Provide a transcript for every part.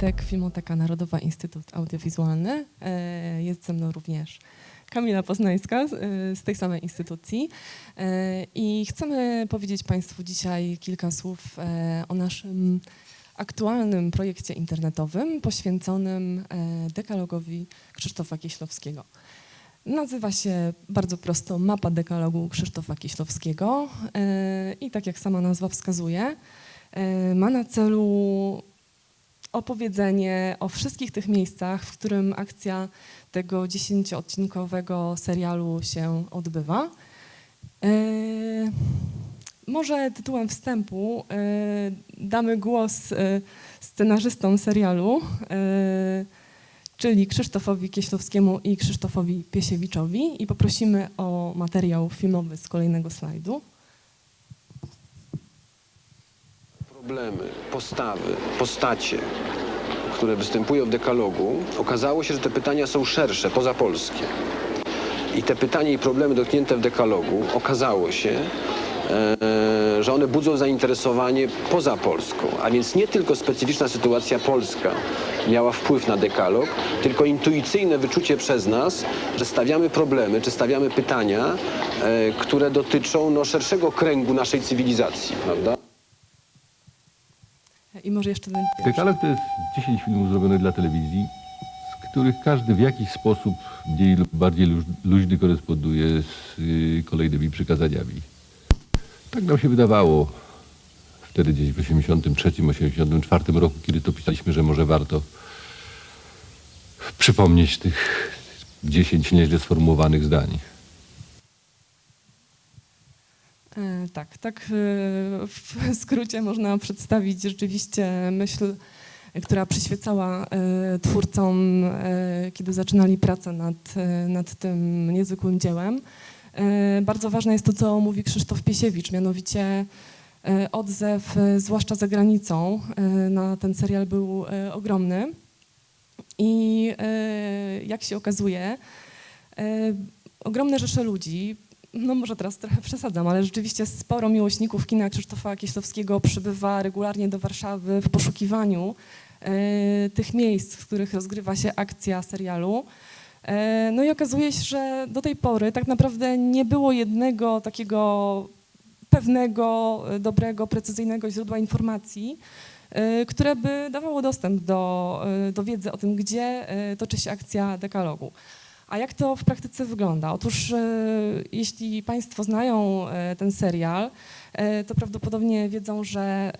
Witek, Filmoteka Narodowa, Instytut Audiowizualny. E, Jest ze mną również Kamila Poznańska z- e, tej samej instytucji. E, I chcemy powiedzieć Państwu dzisiaj kilka słów o naszym aktualnym projekcie internetowym poświęconym dekalogowi Krzysztofa Kieślowskiego. Nazywa się bardzo prosto Mapa dekalogu Krzysztofa Kieślowskiego i tak jak sama nazwa wskazuje, ma na celu opowiedzenie o wszystkich tych miejscach, w którym akcja tego dziesięcioodcinkowego serialu się odbywa. E, Może tytułem wstępu e, damy głos e, scenarzystom serialu, czyli Krzysztofowi Kieślowskiemu i Krzysztofowi Piesiewiczowi i poprosimy o materiał filmowy z kolejnego slajdu. Problemy, postawy, postacie, które występują w dekalogu, okazało się, że te pytania są szersze, pozapolskie. I te pytania i problemy dotknięte w dekalogu okazało się, e, że one budzą zainteresowanie poza Polską. A więc nie tylko specyficzna sytuacja polska miała wpływ na dekalog, tylko intuicyjne wyczucie przez nas, że stawiamy problemy, czy stawiamy pytania, e, które dotyczą no, szerszego kręgu naszej cywilizacji, prawda? I może jeszcze ten pierwszy. To jest 10 filmów zrobionych dla telewizji, z których każdy w jakiś sposób mniej lub bardziej luź- luźny koresponduje z y, kolejnymi przykazaniami. Tak nam się wydawało wtedy gdzieś w 83-84 roku, kiedy to pisaliśmy, że może warto przypomnieć tych 10 nieźle sformułowanych zdań. E, Tak, tak e, w skrócie można przedstawić rzeczywiście myśl, która przyświecała e, twórcom, e, kiedy zaczynali pracę nad, e, nad tym niezwykłym dziełem. E, Bardzo ważne jest to, co mówi Krzysztof Piesiewicz, mianowicie e, odzew, e, zwłaszcza za granicą, e, na ten serial był e, ogromny. I e, jak się okazuje, e, ogromne rzesze ludzi, no może teraz trochę przesadzam, ale rzeczywiście sporo miłośników kina Krzysztofa Kieślowskiego przybywa regularnie do Warszawy w poszukiwaniu e, tych miejsc, w których rozgrywa się akcja serialu. E, no i okazuje się, że do tej pory tak naprawdę nie było jednego takiego pewnego, e, dobrego, precyzyjnego źródła informacji, e, które by dawało dostęp do, do wiedzy o tym, gdzie toczy się akcja dekalogu. A jak to w praktyce wygląda? Otóż e, jeśli Państwo znają e, ten serial, e, to prawdopodobnie wiedzą, że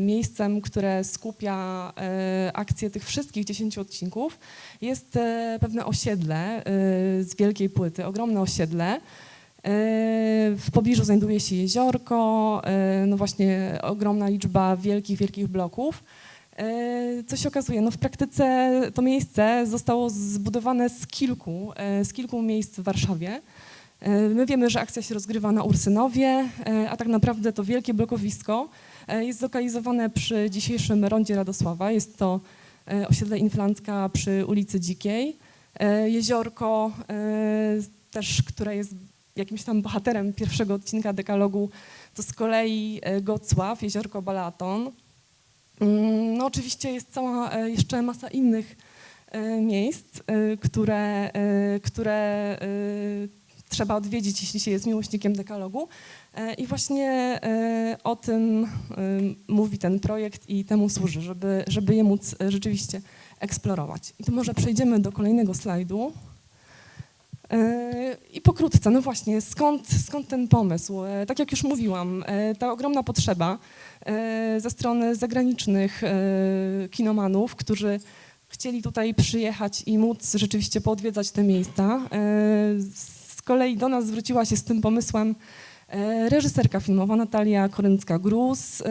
miejscem, które skupia akcję tych wszystkich 10 odcinków jest pewne osiedle z wielkiej płyty, ogromne osiedle. W pobliżu znajduje się jeziorko, no właśnie ogromna liczba wielkich, wielkich bloków. E, Co się okazuje? No w praktyce to miejsce zostało zbudowane z kilku, e, z kilku miejsc w Warszawie. E, My wiemy, że akcja się rozgrywa na Ursynowie, a tak naprawdę to wielkie blokowisko jest zlokalizowane przy dzisiejszym rondzie Radosława. Jest to osiedle Inflantka przy ulicy Dzikiej. Jeziorko też, które jest jakimś tam bohaterem pierwszego odcinka dekalogu, to z kolei Gocław, jeziorko Balaton. Mm, No oczywiście jest cała e, jeszcze masa innych e, miejsc, e, które, które trzeba odwiedzić, jeśli się jest miłośnikiem dekalogu. I właśnie o tym mówi ten projekt i temu służy, żeby, żeby je móc rzeczywiście eksplorować. I to może przejdziemy do kolejnego slajdu. E, I pokrótce, no właśnie, skąd, skąd ten pomysł? E, Tak jak już mówiłam, e, ta ogromna potrzeba e, ze strony zagranicznych kinomanów, którzy chcieli tutaj przyjechać i móc rzeczywiście poodwiedzać te miejsca. Z kolei do nas zwróciła się z tym pomysłem reżyserka filmowa Natalia Koryncka-Gruz.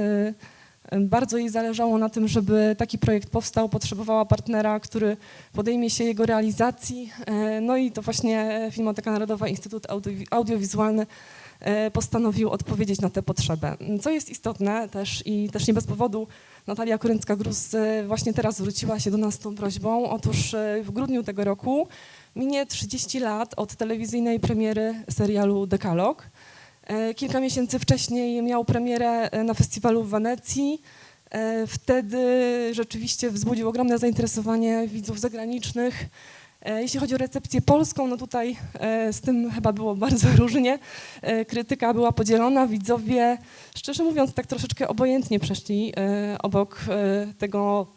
Bardzo jej zależało na tym, żeby taki projekt powstał. Potrzebowała partnera, który podejmie się jego realizacji. E, No i to właśnie Filmoteka Narodowa, Instytut Audio- Audiowizualny e, postanowił odpowiedzieć na tę potrzebę. Co jest istotne też i też nie bez powodu Natalia Koryncka-Gruz e, właśnie teraz zwróciła się do nas z tą prośbą. Otóż w grudniu tego roku minie 30 lat od telewizyjnej premiery serialu Dekalog. E, Kilka miesięcy wcześniej miał premierę e, na festiwalu w Wenecji. E, Wtedy rzeczywiście wzbudził ogromne zainteresowanie widzów zagranicznych. Jeśli chodzi o recepcję polską, no tutaj z tym chyba było bardzo różnie. Krytyka była podzielona, widzowie, szczerze mówiąc, tak troszeczkę obojętnie przeszli obok tego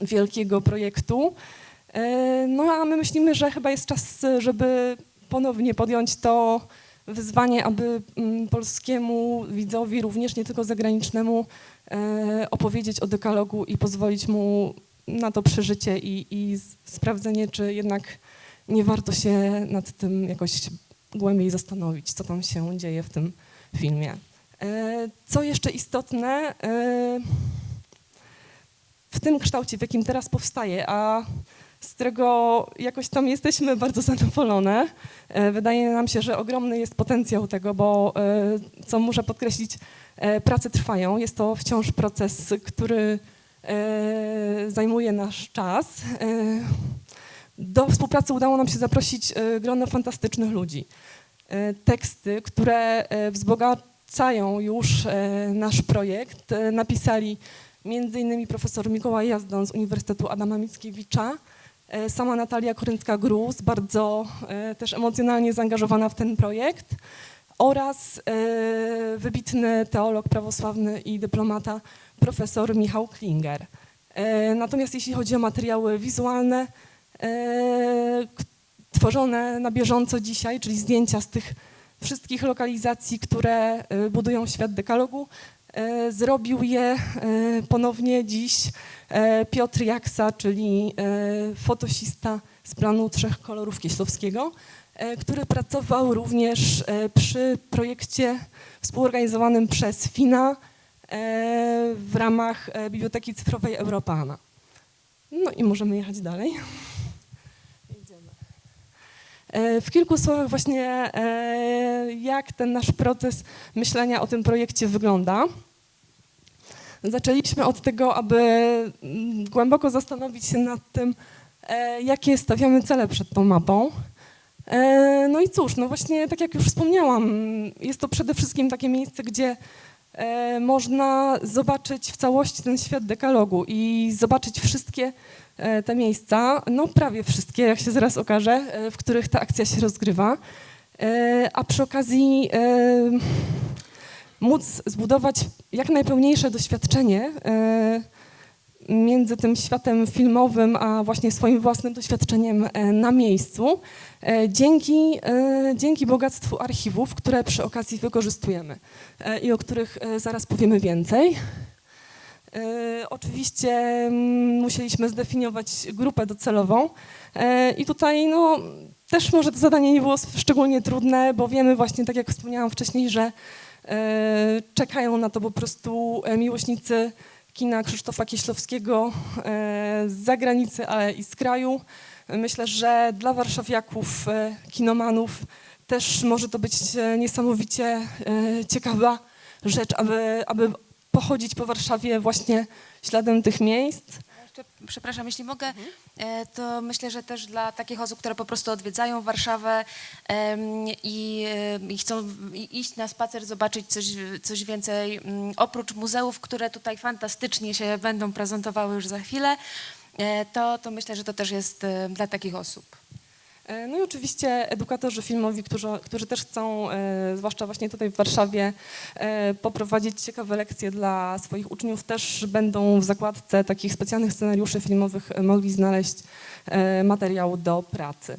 wielkiego projektu. No a my myślimy, że chyba jest czas, żeby ponownie podjąć to wyzwanie, aby mm, polskiemu widzowi, również nie tylko zagranicznemu, e, opowiedzieć o dekalogu i pozwolić mu na to przeżycie i, i sprawdzenie, czy jednak nie warto się nad tym jakoś głębiej zastanowić, co tam się dzieje w tym filmie. E, Co jeszcze istotne, e, w tym kształcie, w jakim teraz powstaje, a z którego jakoś tam jesteśmy bardzo zadowolone. E, Wydaje nam się, że ogromny jest potencjał tego, bo e, co muszę podkreślić, e, prace trwają. Jest to wciąż proces, który zajmuje nasz czas. Do współpracy udało nam się zaprosić grono fantastycznych ludzi. Teksty, które wzbogacają już nasz projekt, napisali między innymi profesor Mikołaj Jazdon z Uniwersytetu Adama Mickiewicza, sama Natalia Koryncka-Gruz, bardzo e, też emocjonalnie zaangażowana w ten projekt oraz e, wybitny teolog prawosławny i dyplomata profesor Michał Klinger. E, Natomiast jeśli chodzi o materiały wizualne, e, tworzone na bieżąco dzisiaj, czyli zdjęcia z tych wszystkich lokalizacji, które e, budują świat dekalogu, e, zrobił je e, ponownie dziś e, Piotr Jaksa, czyli e, fotosista z planu Trzech Kolorów Kieślowskiego, e, który pracował również e, przy projekcie współorganizowanym przez FINA e, w ramach e, Biblioteki Cyfrowej Europana. No i możemy jechać dalej. E, W kilku słowach właśnie, e, jak ten nasz proces myślenia o tym projekcie wygląda. Zaczęliśmy od tego, aby mm, głęboko zastanowić się nad tym, e, jakie stawiamy cele przed tą mapą. No i cóż, no właśnie tak jak już wspomniałam, jest to przede wszystkim takie miejsce, gdzie można zobaczyć w całości ten świat dekalogu i zobaczyć wszystkie e, te miejsca, no prawie wszystkie, jak się zaraz okaże, e, w których ta akcja się rozgrywa. E, A przy okazji e, móc zbudować jak najpełniejsze doświadczenie e, między tym światem filmowym, a właśnie swoim własnym doświadczeniem e, na miejscu, e, dzięki, e, dzięki bogactwu archiwów, które przy okazji wykorzystujemy i o których zaraz powiemy więcej. Oczywiście mm, musieliśmy zdefiniować grupę docelową i tutaj no, też może to zadanie nie było szczególnie trudne, bo wiemy właśnie, tak jak wspomniałam wcześniej, że czekają na to po prostu miłośnicy kina Krzysztofa Kieślowskiego e, z zagranicy, ale i z kraju. Myślę, że dla warszawiaków, e, kinomanów też może to być e, niesamowicie ciekawa rzecz, aby, aby pochodzić po Warszawie właśnie śladem tych miejsc. Przepraszam, jeśli mogę, e, to myślę, że też dla takich osób, które po prostu odwiedzają Warszawę i, e, i chcą iść na spacer, zobaczyć coś, coś więcej, oprócz muzeów, które tutaj fantastycznie się będą prezentowały już za chwilę, e, to, to myślę, że to też jest dla takich osób. E, No i oczywiście edukatorzy filmowi, którzy, którzy też chcą, e, zwłaszcza właśnie tutaj w Warszawie, e, poprowadzić ciekawe lekcje dla swoich uczniów, też będą w zakładce takich specjalnych scenariuszy filmowych mogli znaleźć materiał do pracy.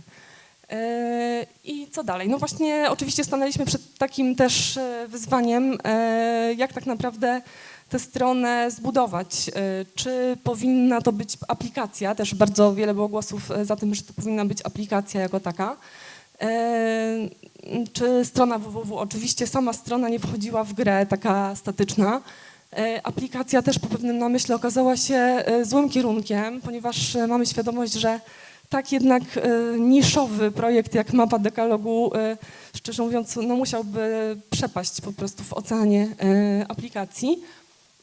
I co dalej? No właśnie oczywiście stanęliśmy przed takim też wyzwaniem, jak tak naprawdę tę stronę zbudować. E, Czy powinna to być aplikacja? Też bardzo wiele było głosów e, za tym, że to powinna być aplikacja jako taka. E, Czy strona www? Oczywiście sama strona nie wchodziła w grę, taka statyczna. Aplikacja też po pewnym namyśle okazała się złym kierunkiem, ponieważ mamy świadomość, że tak jednak niszowy projekt jak mapa dekalogu, szczerze mówiąc, no musiałby przepaść po prostu w oceanie aplikacji.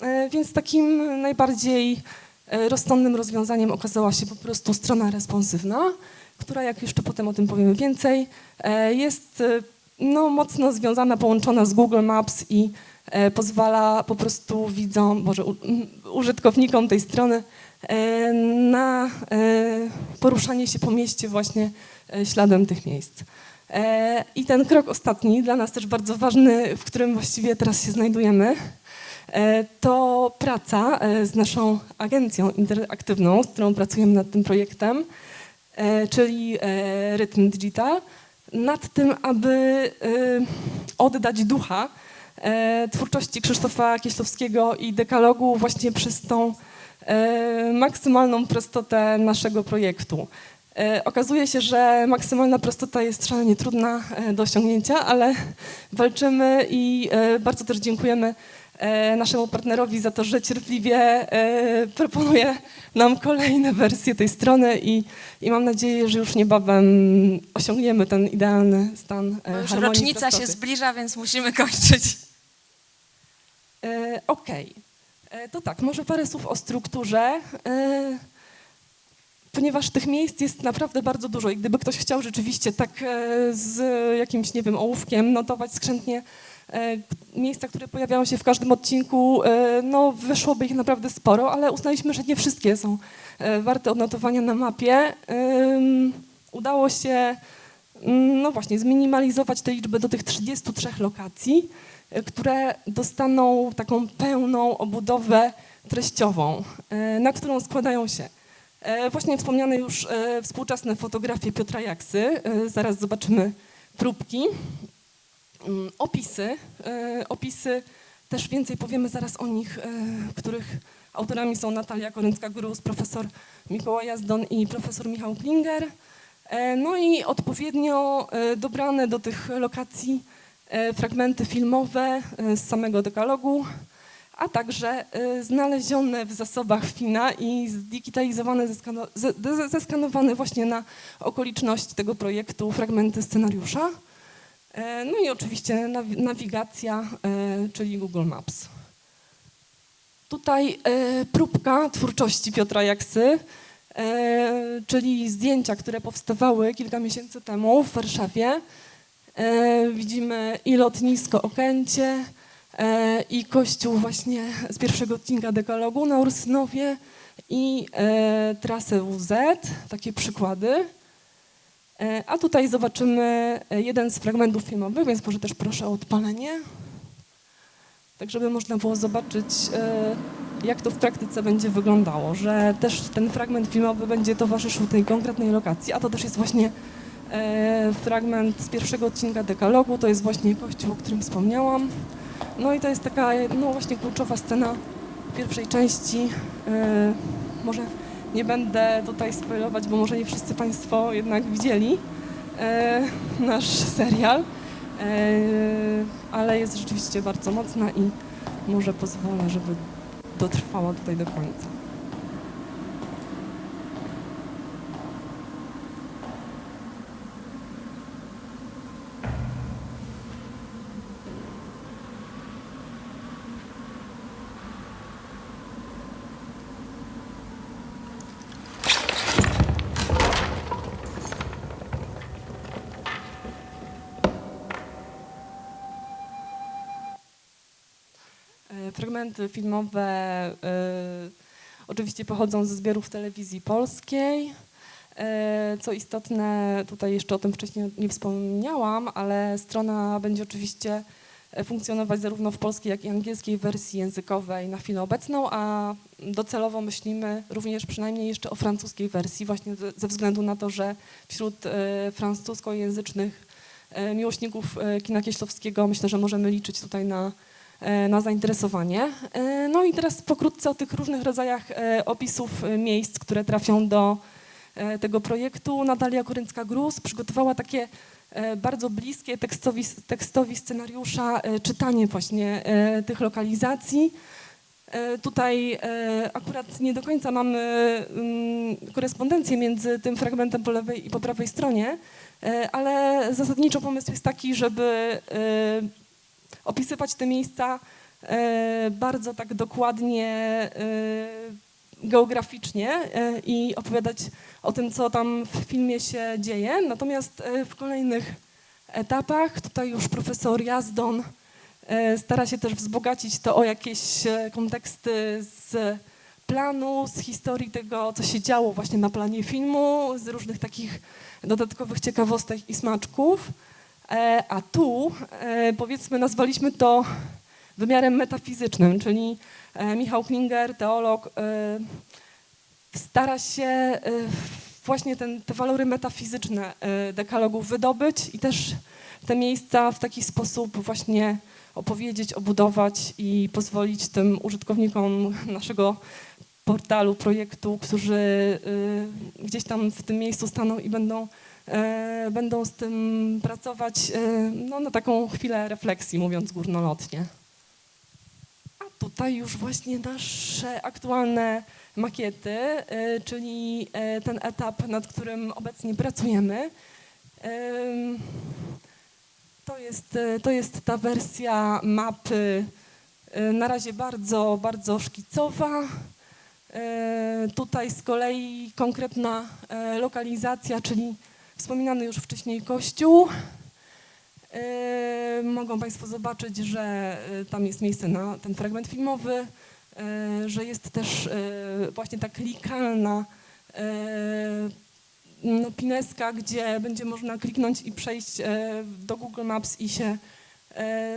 E, Więc takim najbardziej e, rozsądnym rozwiązaniem okazała się po prostu strona responsywna, która, jak jeszcze potem o tym powiemy więcej, e, jest no, mocno związana, połączona z Google Maps i pozwala po prostu widzom, może użytkownikom tej strony na poruszanie się po mieście właśnie śladem tych miejsc. I ten krok ostatni, dla nas też bardzo ważny, w którym właściwie teraz się znajdujemy, to praca e, z naszą agencją interaktywną, z którą pracujemy nad tym projektem, e, czyli e, Rytm Digital, nad tym, aby e, oddać ducha e, twórczości Krzysztofa Kieślowskiego i dekalogu właśnie przez tą e, maksymalną prostotę naszego projektu. E, Okazuje się, że maksymalna prostota jest szalenie trudna e, do osiągnięcia, ale walczymy i e, bardzo też dziękujemy e, naszemu partnerowi za to, że cierpliwie e, proponuje nam kolejne wersje tej strony i, i mam nadzieję, że już niebawem osiągniemy ten idealny stan e, Bo już harmonii rocznica się prostoty. zbliża, więc musimy kończyć. E, Okej, E, to tak, może parę słów o strukturze. E, Ponieważ tych miejsc jest naprawdę bardzo dużo i gdyby ktoś chciał rzeczywiście tak e, z jakimś, nie wiem, ołówkiem notować skrzętnie e, miejsca, które pojawiają się w każdym odcinku, e, no wyszłoby ich naprawdę sporo, ale uznaliśmy, że nie wszystkie są e, warte odnotowania na mapie. Udało się mm, no właśnie, zminimalizować tę liczbę do tych 33 lokacji, e, które dostaną taką pełną obudowę treściową, e, na którą składają się e, właśnie wspomniane już e, współczesne fotografie Piotra Jaksy. E, Zaraz zobaczymy próbki. Mm, Opisy. e, Opisy, też więcej powiemy zaraz o nich, e, których autorami są Natalia Koryncka-Grus, profesor Mikołaj Jazdon i profesor Michał Klinger. E, No i odpowiednio dobrane do tych lokacji fragmenty filmowe z samego dekalogu, a także znalezione w zasobach FINA i zdigitalizowane, zeskano- ze- ze- zeskanowane właśnie na okoliczności tego projektu fragmenty scenariusza. E, No i oczywiście nawi- nawigacja, e, czyli Google Maps. Tutaj e, próbka twórczości Piotra Jaksy, czyli zdjęcia, które powstawały kilka miesięcy temu w Warszawie. Widzimy i lotnisko Okęcie, i kościół właśnie z pierwszego odcinka dekalogu na Ursynowie i trasę WZ, takie przykłady. E, A tutaj zobaczymy e, jeden z fragmentów filmowych, więc może też proszę o odpalenie. Tak, żeby można było zobaczyć, e, jak to w praktyce będzie wyglądało, że też ten fragment filmowy będzie towarzyszył tej konkretnej lokacji, a to też jest właśnie fragment z pierwszego odcinka dekalogu, to jest właśnie kościół, o którym wspomniałam. No i to jest taka no właśnie kluczowa scena pierwszej części. Może nie będę tutaj spoilować, bo może nie wszyscy Państwo jednak widzieli e, nasz serial, e, ale jest rzeczywiście bardzo mocna i może pozwolę, żeby dotrwała tutaj do końca. Fragmenty filmowe e, oczywiście pochodzą ze zbiorów telewizji polskiej. E, Co istotne, tutaj jeszcze o tym wcześniej nie wspomniałam, ale strona będzie oczywiście e, funkcjonować zarówno w polskiej, jak i angielskiej wersji językowej na chwilę obecną, a docelowo myślimy również przynajmniej jeszcze o francuskiej wersji, właśnie ze- względu na to, że wśród e, francuskojęzycznych e, miłośników kina Kieślowskiego myślę, że możemy liczyć tutaj na na zainteresowanie. E, No i teraz pokrótce o tych różnych rodzajach e, opisów e, miejsc, które trafią do e, tego projektu. Natalia Koryncka-Grus przygotowała takie e, bardzo bliskie tekstowi, tekstowi scenariusza e, czytanie właśnie e, tych lokalizacji. E, Tutaj e, akurat nie do końca mamy mm, korespondencję między tym fragmentem po lewej i po prawej stronie, e, ale zasadniczo pomysł jest taki, żeby e, opisywać te miejsca e, bardzo tak dokładnie e, geograficznie e, i opowiadać o tym, co tam w filmie się dzieje. Natomiast w kolejnych etapach, tutaj już profesor Jazdon Stara się też wzbogacić to o jakieś konteksty z planu, z historii tego, co się działo właśnie na planie filmu, z różnych takich dodatkowych ciekawostek i smaczków. E, A tu, e, powiedzmy, nazwaliśmy to wymiarem metafizycznym, czyli e, Michał Klinger, teolog, stara się właśnie ten, te walory metafizyczne dekalogu wydobyć i też te miejsca w taki sposób właśnie opowiedzieć, obudować i pozwolić tym użytkownikom naszego portalu, projektu, którzy y, gdzieś tam w tym miejscu staną i będą, będą z tym pracować e, no, na taką chwilę refleksji, mówiąc górnolotnie. A tutaj już właśnie nasze aktualne makiety, e, czyli e, ten etap, nad którym obecnie pracujemy. Em, To jest, e, to jest ta wersja mapy, e, na razie bardzo, bardzo szkicowa. E, Tutaj z kolei konkretna e, lokalizacja, czyli wspominany już wcześniej kościół. E, Mogą Państwo zobaczyć, że e, tam jest miejsce na ten fragment filmowy, e, że jest też e, właśnie ta klikalna no, pineska, gdzie będzie można kliknąć i przejść do Google Maps i się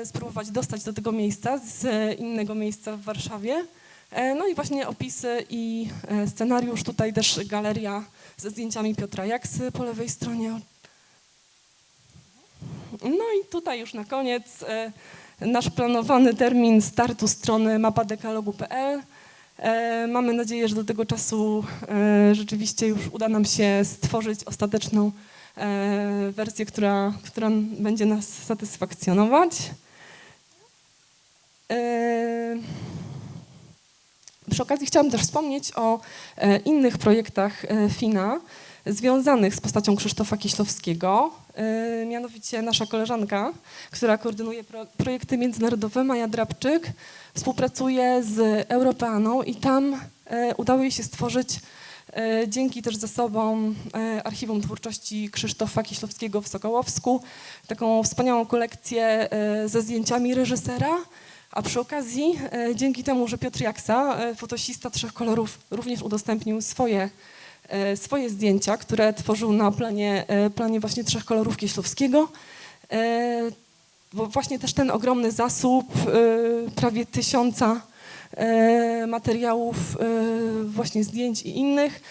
spróbować dostać do tego miejsca z innego miejsca w Warszawie. E, No i właśnie opisy i e, scenariusz, tutaj też galeria ze zdjęciami Piotra Jaksy po lewej stronie. No i tutaj już na koniec e, nasz planowany termin startu strony mapadekalogu.pl. Mamy nadzieję, że do tego czasu rzeczywiście już uda nam się stworzyć ostateczną wersję, która, która będzie nas satysfakcjonować. Przy okazji chciałam też wspomnieć o e, innych projektach e, FINA związanych z postacią Krzysztofa Kieślowskiego. E, Mianowicie nasza koleżanka, która koordynuje pro, projekty międzynarodowe, Maja Drabczyk, współpracuje z Europeaną i tam udało jej się stworzyć dzięki też zasobom Archiwum Twórczości Krzysztofa Kieślowskiego w Sokołowsku taką wspaniałą kolekcję ze zdjęciami reżysera, a przy okazji e, dzięki temu, że Piotr Jaksa, e, fotosista trzech kolorów, również udostępnił swoje, e, swoje zdjęcia, które tworzył na planie, planie właśnie trzech kolorów Kieślowskiego, bo właśnie też ten ogromny zasób, prawie tysiąca materiałów, właśnie zdjęć i innych,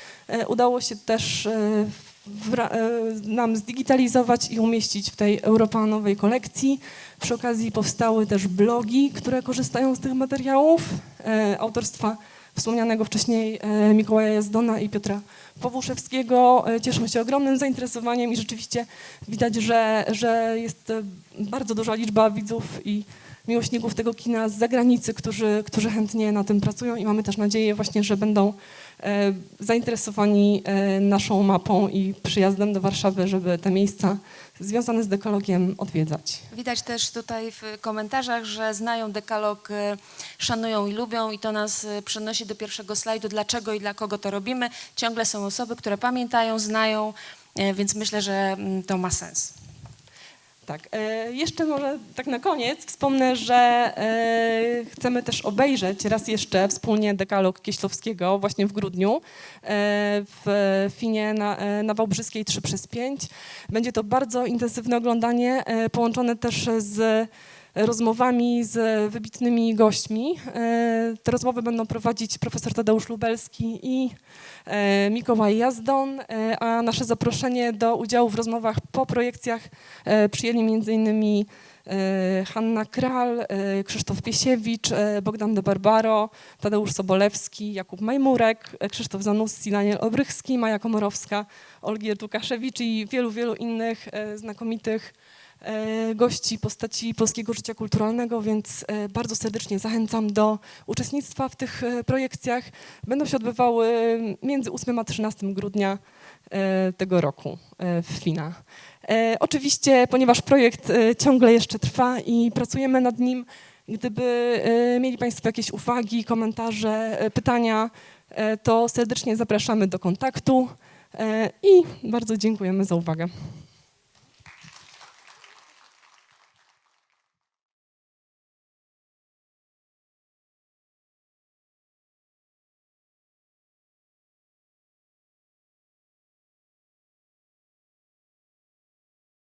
udało się też nam zdigitalizować i umieścić w tej Europanowej kolekcji. Przy okazji powstały też blogi, które korzystają z tych materiałów e, autorstwa wspomnianego wcześniej e, Mikołaja Jazdona i Piotra Powłuszewskiego. E, Cieszą się ogromnym zainteresowaniem i rzeczywiście widać, że, że jest e, bardzo duża liczba widzów i miłośników tego kina z zagranicy, którzy, którzy chętnie na tym pracują i mamy też nadzieję właśnie, że będą e, zainteresowani e, naszą mapą i przyjazdem do Warszawy, żeby te miejsca związane z dekologiem odwiedzać. Widać też tutaj w komentarzach, że znają dekalog, e, szanują i lubią i to nas przenosi do pierwszego slajdu, dlaczego i dla kogo to robimy. Ciągle są osoby, które pamiętają, znają, więc myślę, że mm, to ma sens. Tak, e, jeszcze może tak na koniec wspomnę, że e, chcemy też obejrzeć raz jeszcze wspólnie dekalog Kieślowskiego właśnie w grudniu e, w Finie na, na Wałbrzyskiej 3 przez 5. Będzie to bardzo intensywne oglądanie, połączone też z rozmowami z wybitnymi gośćmi. E, Te rozmowy będą prowadzić profesor Tadeusz Lubelski i e, Mikołaj Jazdon, e, a nasze zaproszenie do udziału w rozmowach po projekcjach przyjęli m.in. Hanna Kral, Krzysztof Piesiewicz, Bogdan de Barbaro, Tadeusz Sobolewski, Jakub Majmurek, Krzysztof Zanussi, Daniel Obrychski, Maja Komorowska, Olgierd Łukaszewicz i wielu, wielu innych znakomitych gości, postaci polskiego życia kulturalnego, więc e, bardzo serdecznie zachęcam do uczestnictwa w tych e, projekcjach. Będą się odbywały między 8 a 13 grudnia e, tego roku e, w Fina. E, Oczywiście, ponieważ projekt e, ciągle jeszcze trwa i pracujemy nad nim, gdyby e, mieli Państwo jakieś uwagi, komentarze, e, pytania, e, to serdecznie zapraszamy do kontaktu e, i bardzo dziękujemy za uwagę.